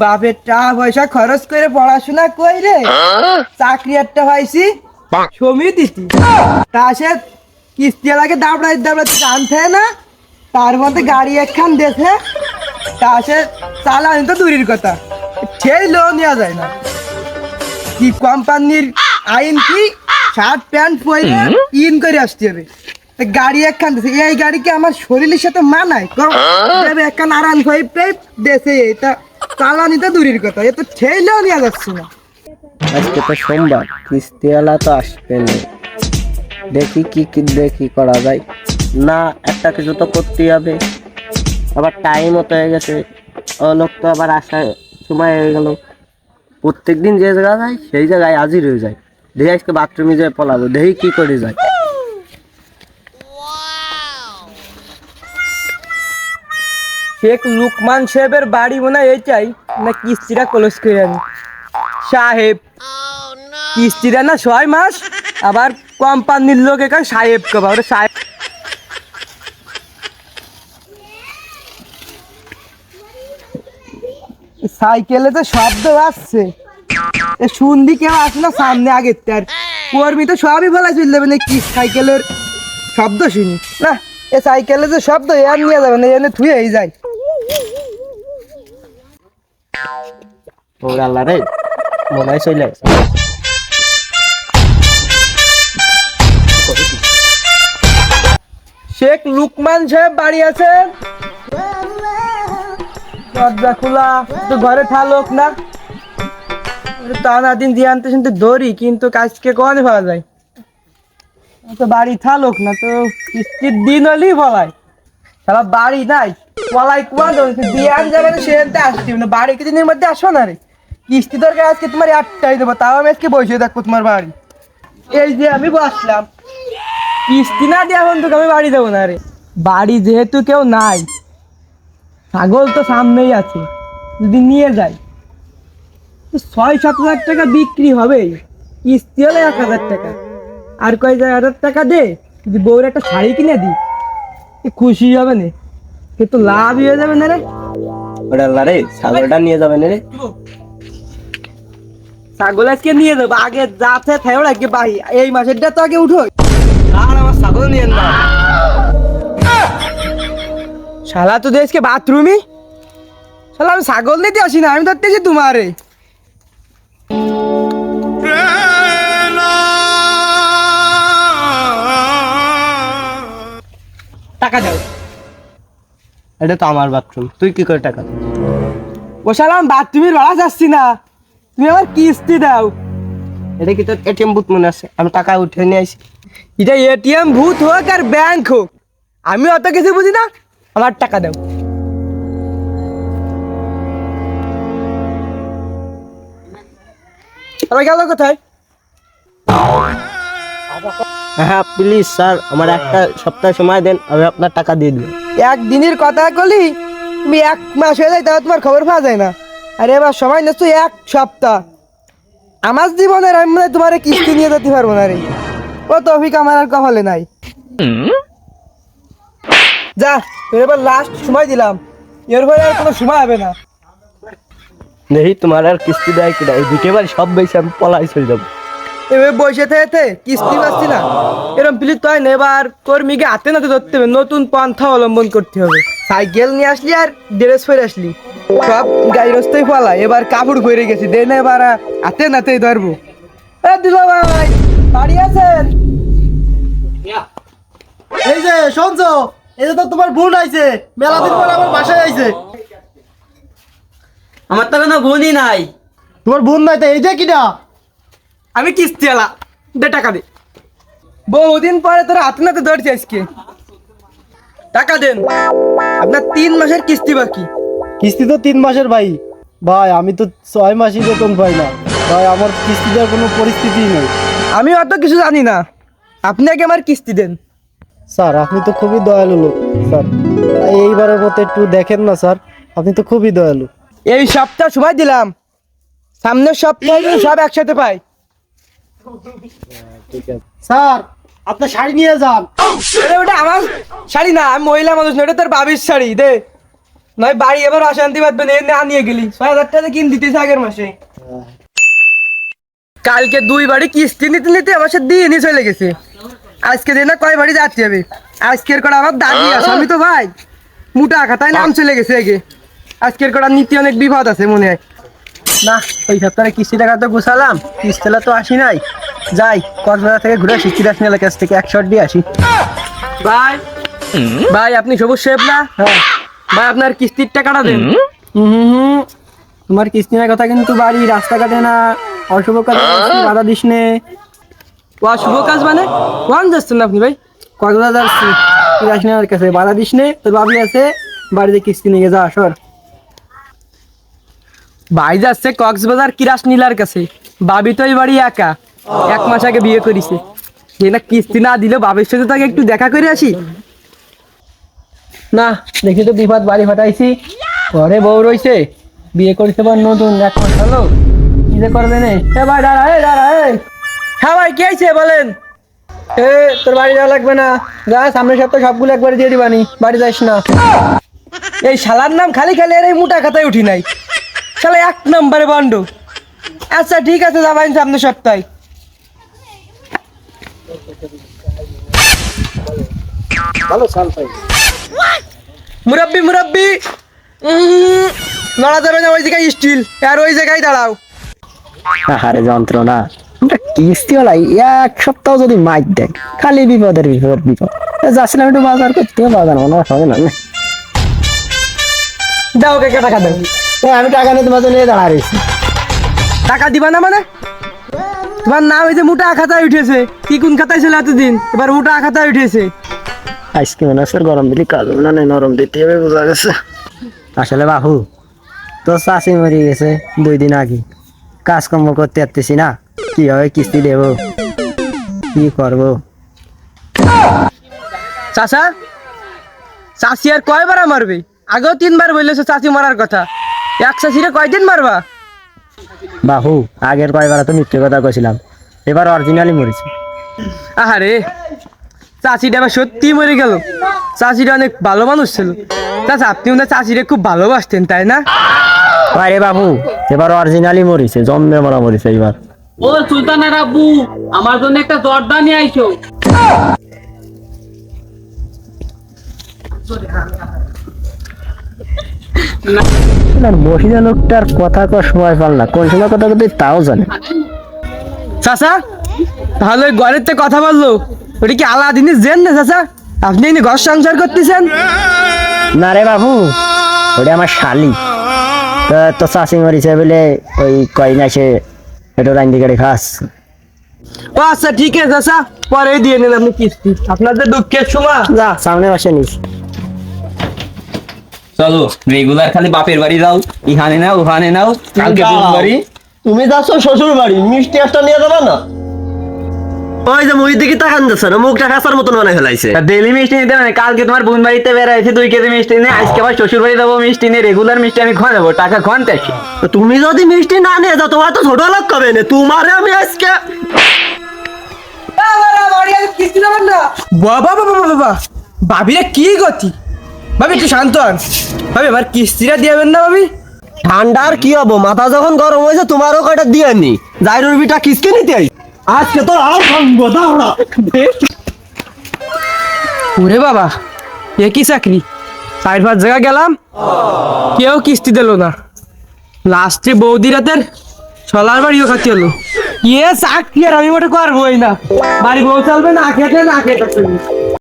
বাপের টাকা পয়সা খরচ করে পড়াশোনা কইরে চাকরি একটা পাইছি সমিতিতে তা সে কিস্তি লাগে দাবড়াই দাবড়াতে জানতে না তার মধ্যে গাড়ি একখান দেখে তা সে চালানি তো দূরের কথা সেই লোন নেওয়া যায় না। কি কোম্পানির আইন কি? শার্ট প্যান্ট পরে ইন করে আসতে হবে। গাড়ি একখান দিছে এই গাড়ি কি আমার শরীরের সাথে মানায়? দেবে একখান আরান ফাইভ টাইপ দেশে এটা দূরের কথা, এ তো ঠেলেও যাচ্ছে না। আজকে তো সোমবার, কিস্তিওয়ালা তো দেখি কি কি দেখি করা যায়। না, একটা কিছু তো করতেই হবে। আবার টাইমও তো হয়ে গেছে। ও লোক তো আবার আসার সময় হয়ে গেল। প্রত্যেক দিন যে জায়গা যায়, সেই জায়গায় হাজির হয়ে যায়। দেখি আজকে বাথরুমে যেয়ে পলাবো, দেখি কি করে যায়। শেখ লুকমান সাহেবের বাড়ি মনে হয় এইটাই। না কিস্তিটা ক্লোজ করে আনি। সাহেব। কিস্তিটা না ছয় মাস, আবার কোম্পানির লোক এখানে সাহেব কবা ওটা সাহেব। সাইকেলে তো শব্দ আসছে। এ শুনদি কেউ আসে না সামনে আগে তার। কর্মী তো সবই বলা চলে যাবে না কি সাইকেলের শব্দ শুনি। না, এ সাইকেলে যে শব্দ এর নিয়ে যাবে না এনে থুয়ে যায়। ও শেখ লুকমান সাহেব বাড়ি আছেন দরজা খোলা তো ঘরে না। টানা দিন দিয়ে আনতে শুনতে ধরি কিন্তু কাজকে কনে পাওয়া যায়? তো বাড়ি থালোক না, তো কিস্তির দিন হলেই বলাই বাড়ি নাই বলাই কুয়া দিয়ে আন যাবে না সেখানতে আসছি না। বাড়ি কিছুদিনের মধ্যে আসো না রে। কিস্তি দরকার আজকে তোমার আটটাই দেবো, তাও আমি আজকে বসে থাকব তোমার বাড়ি। এই যে আমি বসলাম। কিস্তি না দেওয়া বন্ধু আমি বাড়ি যাব না রে। বাড়ি যেহেতু কেউ নাই, ছাগল তো সামনেই আছে, যদি নিয়ে যাই। ছয় সাত হাজার টাকা বিক্রি হবে, কিস্তি হলে এক হাজার টাকা। আর কয় হাজার টাকা দে, যদি বউর একটা শাড়ি কিনে এ খুশি হবে না। কিন্তু লাভই হয়ে যাবে না রে। ওটা রে, ছাগলটা নিয়ে যাবে না রে। ছাগল আজকে নিয়ে যাব। আগে যাতে থাকো আগে বাহি। এই মাসেরটা তো আগে উঠো আর আমার ছাগল নিয়ে না। শালা তো দেশকে বাথরুমই? শালা আমি ছাগল নিতে আসি না আমি ধরতেছি তোমারে। টাকা দাও। এটা তো আমার বাথরুম। তুই কি করে টাকা দিবি? ও শালা আমি বাথরুমের ভাড়া যাচ্ছি না। তুমি আমার কিস্তি দাও। এটা কি তোর এটিএম বুথ মনে আছে? আমি টাকা উঠে নিয়ে আসি এটা এটিএম ভূত হোক আর ব্যাংক হোক। আমি অত কিছু বুঝি না আমার টাকা দাও। সবাই গেল কোথায়? হ্যাঁ প্লিজ স্যার আমার একটা সপ্তাহ সময় দেন আমি আপনার টাকা দিয়ে দিব। একদিনের কথা কলি তুমি এক মাস হয়ে যায় তাও তোমার খবর পাওয়া যায় না। আরে এবার সময় নিচ্ছ এক সপ্তাহ। আমার জীবনের আমি মনে তোমার কিস্তি নিয়ে যেতে পারব না রে। ও তফিক আমার আর কপালে নাই। যা, তোর এবার লাস্ট সময় দিলাম। এরপরে আর কোনো সময় হবে না। নেই তোমার আর কিস্তি দেয় এই দিকে বাড়ি সব বেশি আমি পলাই চলে যাব। বসে থেকে কিস্তি পাচ্ছি না। এরকম প্লিজ তো হয় না এবার কর্মীকে হাতে নাতে ধরতে হবে নতুন পন্থা অবলম্বন করতে হবে। সাইকেল নিয়ে আসলি আর ড্রেস পরে আসলি। সব গাড়ি এবার কাপড় গেছি দে না এবার হাতে নাতেই ধরবো। এ দিল ভাই বাড়ি আছেন? এই যে শুনছো? এই যে তো তোমার বোন আইছে মেলা দিন পরে আমার বাসায় আইছে। আমার তো কোনো গুণই নাই। তোমার বোন নাই তো এই যে কিনা আমি কিস্তি আলা দে টাকা দে। বহুদিন পরে তোরা হাতে নাতে ধরছি আজকে। টাকা দেন। আপনার তিন মাসের কিস্তি বাকি। কিস্তি তো তিন মাসের ভাই। ভাই আমি তো ছয় মাসই বেতন পাই না। ভাই আমার কিস্তি দেওয়ার কোনো পরিস্থিতি নেই। আমি অত কিছু জানি না। আপনি আগে আমার কিস্তি দেন। স্যার আপনি তো খুবই দয়ালু লোক স্যার। এইবারের মতো একটু দেখেন না স্যার। আপনি তো খুবই দয়ালু। এই সপ্তাহ সময় দিলাম। সামনের সপ্তাহে সব একসাথে পাই। স্যার, আপনার শাড়ি নিয়ে যান। ওটা আমার শাড়ি না, আমি মহিলা মানুষ না, ওটা তোর বাবির শাড়ি, দে। নয়, বাড়ি এবার অশান্তি বাঁধবে না আনিয়ে গেলি। ছয় হাজার টাকা কিন দিতেছে আগের মাসে। কালকে দুই বাড়ি কিস্তি নিতে নিতে আমার সাথে দিয়ে নিয়ে চলে গেছে। আজকে দিন না কয় বাড়ি যাচ্ছে হবে? আজকের কটা আমার দাদি আছে, আমি তো ভাই, মোটা খাতায় নাম চলে গেছে আগে। আজকের কটা নীতি অনেক বিপদ আছে মনে হয়। না ওই সপ্তাহে কিস্তি টাকা তো গুছালাম কিস্তিলা তো আসি নাই। যাই কক্সবাজার থেকে ঘুরে আসি চিরাশনালের কাছ থেকে এক শট দিয়ে আসি। ভাই ভাই আপনি সবুজ শেফ না? হ্যাঁ। ভাই আপনার কিস্তির টাকাটা দেন। হুম? হুম হুম। তোমার কিস্তি নেওয়ার কথা কিন্তু বাড়ি রাস্তাঘাটে না অশুভ কাজ বাধা দিস নে। ও শুভ কাজ মানে? কোন যাচ্ছেন আপনি ভাই? কক্সবাজার চিরাশনালের কাছে বাধা দিস নে তোর ভাবি আছে বাড়িতে কিস্তি নিয়ে যা সর। ভাই যাচ্ছে কক্সবাজার কিরাস নীলার কাছে। বাবি তো এই বাড়ি একা। এক মাস আগে বিয়ে করেছে। যে না কিস্তি না দিলে বাবির সাথে তাকে একটু দেখা করে আসি। না, দেখি তো বিপদ বাড়ি ফাটাইছি। ঘরে বউ রইছে বিয়ে করেছে বা নতুন। এক মাস হলো। কি যে করবে নে? এ ভাই, দাঁড়া, এ দাঁড়া, এ। হ্যাঁ ভাই, কি হয়েছে বলেন? এ, তোর বাড়ি যাওয়া লাগবে না। যা, সামনের সপ্তাহে সবগুলো একবারে দিয়ে দিবানি। বাড়ি যাইস না। এই শালার নাম খালি খালি আর এই মোটা খাতায় উঠি নাই। শালা এক নম্বরে বন্ড আচ্ছা ঠিক আছে যাবেন সামনে সপ্তাহে। ভালো সাল পাই। মুরব্বি মুরব্বি। যাবে না ওই জায়গায় স্টিল আর ওই জায়গায় দাঁড়াও। আহারে যন্ত্রণা। আমরা কিস্তিওয়ালা এক সপ্তাহ যদি মাইক দেয় খালি বিপদের বিপদ বিপদ। যাচ্ছিলাম একটু বাজার করতে বাজার মনে হয় না দাও কে টাকা দাও। এ, আমি টাকা নিয়ে তোমার জন্য দাঁড়া রয়েছি। টাকা দিবা না মানে? তোমার নাম এই যে মোটা খাতায় উঠেছে। কি কোন খাতায় ছিল এতদিন? এবার মোটা খাতায় উঠেছে। আজকে মনে হচ্ছে গরম দিলে কাজ হবে না নাই নরম দিতে হবে বোঝা গেছে। আসলে বাহু তোর চাষি মরে গেছে দুই দিন আগে। কাজকর্ম করতে পারতেছি না। কীভাবে কিস্তি দেব? কি করব? চাচা চাষি আর কয়বার মারবে? আগেও তিনবার বললেছে চাষি মারার কথা। এক চাষিরে কয়দিন মারবা? বাহু আগের কয়বার তো মিথ্যে কথা কইছিলাম। এবার অরিজিনালি মরেছি। আহারে চাষিটা আবার সত্যি মরে গেল। চাষিটা অনেক ভালো মানুষ ছিল। চাচা আপনি ওনার চাষিরে খুব ভালোবাসতেন তাই না? আরে বাবু এবার অরিজিনালি মরিছে জন্মে মরা মরিছে এবার ও সুলতানের আব্বু আমার জন্য একটা জর্দা নিয়ে আইছো। মহিলা লোকটার কথা কর সময় পাল না। কোন সময় কথা কথা তাও জানে। চাচা তাহলে ঘরের তো কথা বলল। ওটা কি আলাদিনের জেন না চাচা? আপনি ঘর সংসার করতেছেন? না রে বাবু ওটা আমার শালি। তো তো চাষি মরিছে বলে ওই সে রান্দি করে খাস। ও আচ্ছা ঠিক আছে চাচা। পরে দিয়ে নেন আপনি কিস্তি। আপনাদের দুঃখের সময়। যা সামনে বসে নিস। চলো রেগুলার খালি বাপের বাড়ি যাও ইহানে নাও ওখানে নাও কালকে বোন বাড়ি। তুমি যাচ্ছ শ্বশুর বাড়ি মিষ্টি একটা নিয়ে যাবা না? ওই যে মুড়ির দিকে তাকান যাচ্ছে না মুখটা খাসার মতন ফেলাইছে ডেলি মিষ্টি নিতে মানে কালকে তোমার বোন বাড়িতে বেড়াইছি দুই কেজি মিষ্টি নিয়ে আজকে আবার শ্বশুর বাড়ি যাব মিষ্টি নিয়ে রেগুলার মিষ্টি আমি খাওয়া দেবো টাকা খাওয়াতে আসি তুমি যদি মিষ্টি না নিয়ে যাও তোমার তো ছোট লোক কবে না তোমারে আমি আজকে বাবা বাবা বাবা বাবা ভাবিরে কি গতি? ভাবি একটু শান্ত হন। ভাবি আমার কিস্তিটা দিয়াবেন না ভাবি? ঠান্ডার কি হব? মাথা যখন গরম হয়েছে তোমারও কয়টা দিয়ে নি জাইরুর বিটা কিসকে নিতে আই আজকে তোর আর ওরে। বাবা এ কি চাকরি? চার পাঁচ জায়গা গেলাম কেউ কিস্তি দিল না। লাস্টে বৌদি রাতের সলার বাড়িও খাতি হলো। ইয়ে চাকরি আর আমি মোটে করবোই না। বাড়ি বউ চলবে না খেতে না খেতে।